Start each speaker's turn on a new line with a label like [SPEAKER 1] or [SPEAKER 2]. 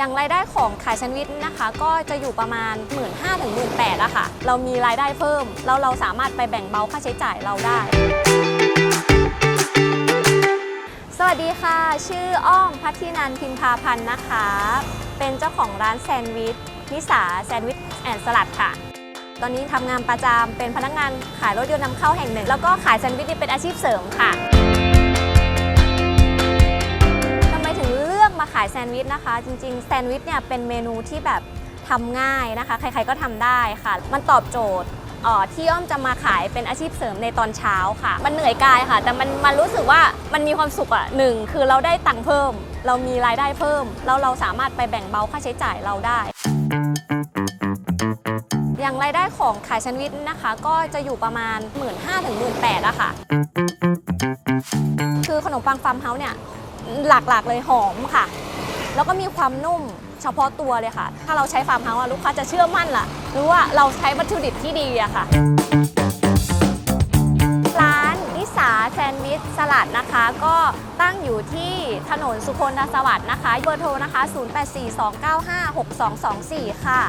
[SPEAKER 1] อย่างรายได้ของขายแซนด์วิชนะคะ ก็จะอยู่ประมาณ 1 5ื่นห้าถึงหมื่นแอะค่ะ เรามีรายได้เพิ่ม แล้วเราสามารถไปแบ่งเบาค่าใช้จ่ายเราได้ สวัสดีค่ะ ชื่ออ้อมพัฒนันพิมพาพันธ์นะคะ เป็นเจ้าของร้านแซนด์วิชนิสาแซนด์วิชแอนด์สลัดค่ะตอนนี้ทำงานประจำเป็นพนักงานขายรถยนต์นำเข้าแห่งหนึ่ง แล้วก็ขายแซนด์วิชนี่เป็นอาชีพเสริมค่ะาขายแซนด์วิชนะคะ จริงๆ แซนด์วิชเนี่ยเป็นเมนูที่แบบทำง่ายนะคะ ใครๆก็ทำได้ค่ะ มันตอบโจทย์ที่อ้อมจะมาขายเป็นอาชีพเสริมในตอนเช้าค่ะ มันเหนื่อยกายค่ะ แต่มันมันรู้สึกว่ามันมีความสุขอะหนึ่งคือเราได้ตังค์เพิ่ม เรามีรายได้เพิ่ม แล้วเราสามารถไปแบ่งเบาค่าใช้จ่ายเราได้ อย่างรายได้ของขายแซนด์วิชนะคะ ก็จะอยู่ประมาณ 1 5ื่นห้าถึงหมื่นแอะค่ะ คือขนมปังฟาร์มเฮาส์เนี่ย หลักๆเลยหอมค่ะ แล้วก็มีความนุ่มเฉพาะตัวเลยค่ะ ถ้าเราใช้ฟาร์มเฮาส์ลูกค้าจะเชื่อมั่นล่ะ รู้ว่าเราใช้วัตถุดิบที่ดีอะค่ะ ร้านนิสาแซนด์วิชสลัดนะคะ ก็ตั้งอยู่ที่ถนนสุคนสวัสดิ์นะคะ เบอร์โทรนะคะ 0842956224 ค่ะ